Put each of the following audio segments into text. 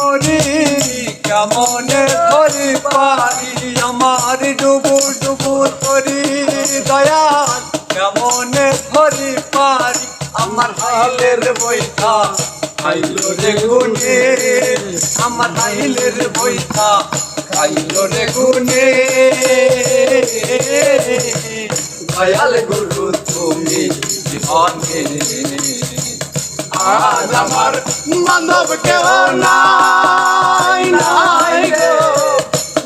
মরি কেমনে ধরি পারি, আমার ডুবু ডুবু করি দয়াল, কেমনে ধরি পারি, আমার হাইলের বইটা খাইলো রে গুনে আমার হাইলের বইটা খাইলো রে গুনে দয়াল গুরু, তুমি জীবনে আজ আমার গো।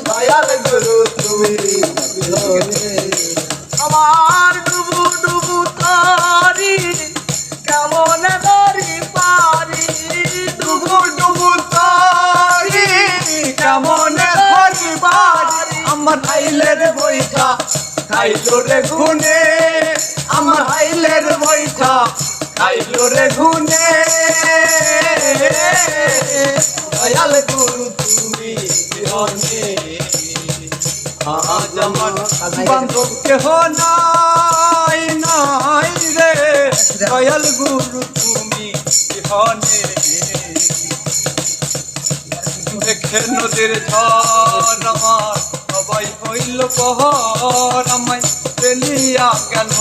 দয়াল গুরু, তুমি আমার ডুবু ডুবু তারি, কেমন ধরি পারি? ডুবু ডুবু কেমন বাড়ি আমার হাইলের বইটা খাইলো রে ঘুনে আমার হাইলের বইটা খাইলো রে ঘুনে দয়াল গুরু, তুমি বিহনে আজ কেহ নাই নাই রে। দয়াল গুরু, তুমি বিহনে দেখে নদীর ঝড় আমার, সবাই হইল পহর, আমায় পেলিয়া গেল।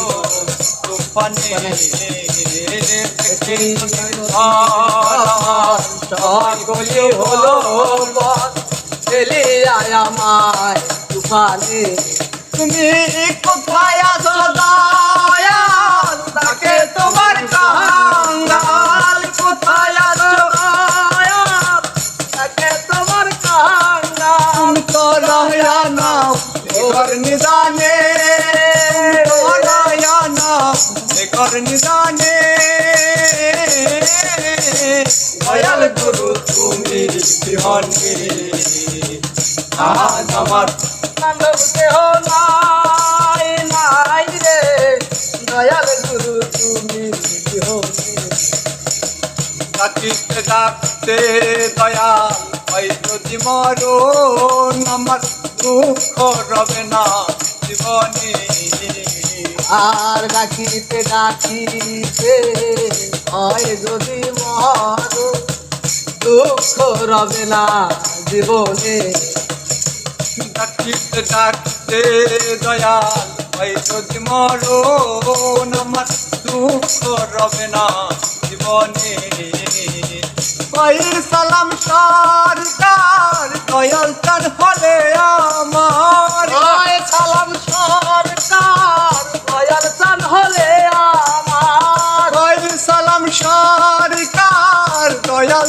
গলি হলো চলে আয় আমায় তুমি কোথায় তুমি বিহনে আজ আমার মানব কেহ নাই নাই রে। দয়াল গুরু, তুমি ডাকিতে ডাকতে দয়াল ওই যদি মরণ আমার দুঃখ রবে না জীবনে। আর ডাকিতে ডাকিতে হয় যদি মর দুঃখ রবে না জীবনে। ডাকিতে ডাকতে দয়াল ওই যদি মরণ আমার দুঃখ রবে না জীবনে। বাইর সালাম সরকার দয়াল চান হলে আমার। সালাম সরকার দয়াল চান হলে আমার। বাইর সালাম সরকার দয়াল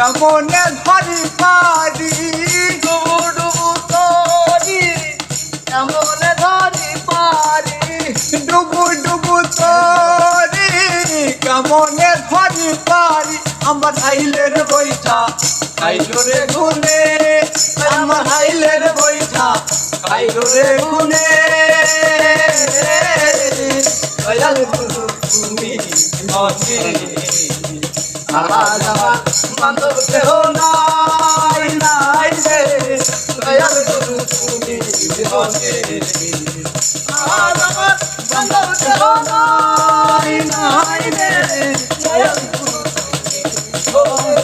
কেমনে ধরি পারি ডুবু ডুবু তরি কেমন ধরি পারি ডুবু ডুবু তারি কেমনে ধরি পারি আমার হাইলের বইটা খাইলো রে গুনে আমার হাইলের বইটা খাইলো রে গুনে দয়াল গুরু তুমি মনে আজ আমার বান্ধব কেহ নাই নাই রে দয়াল গুরু তুমি বিহনে আজ আমার বান্ধব কেহ নাই নাই রে দয়াল গুরু তুমি বিহনে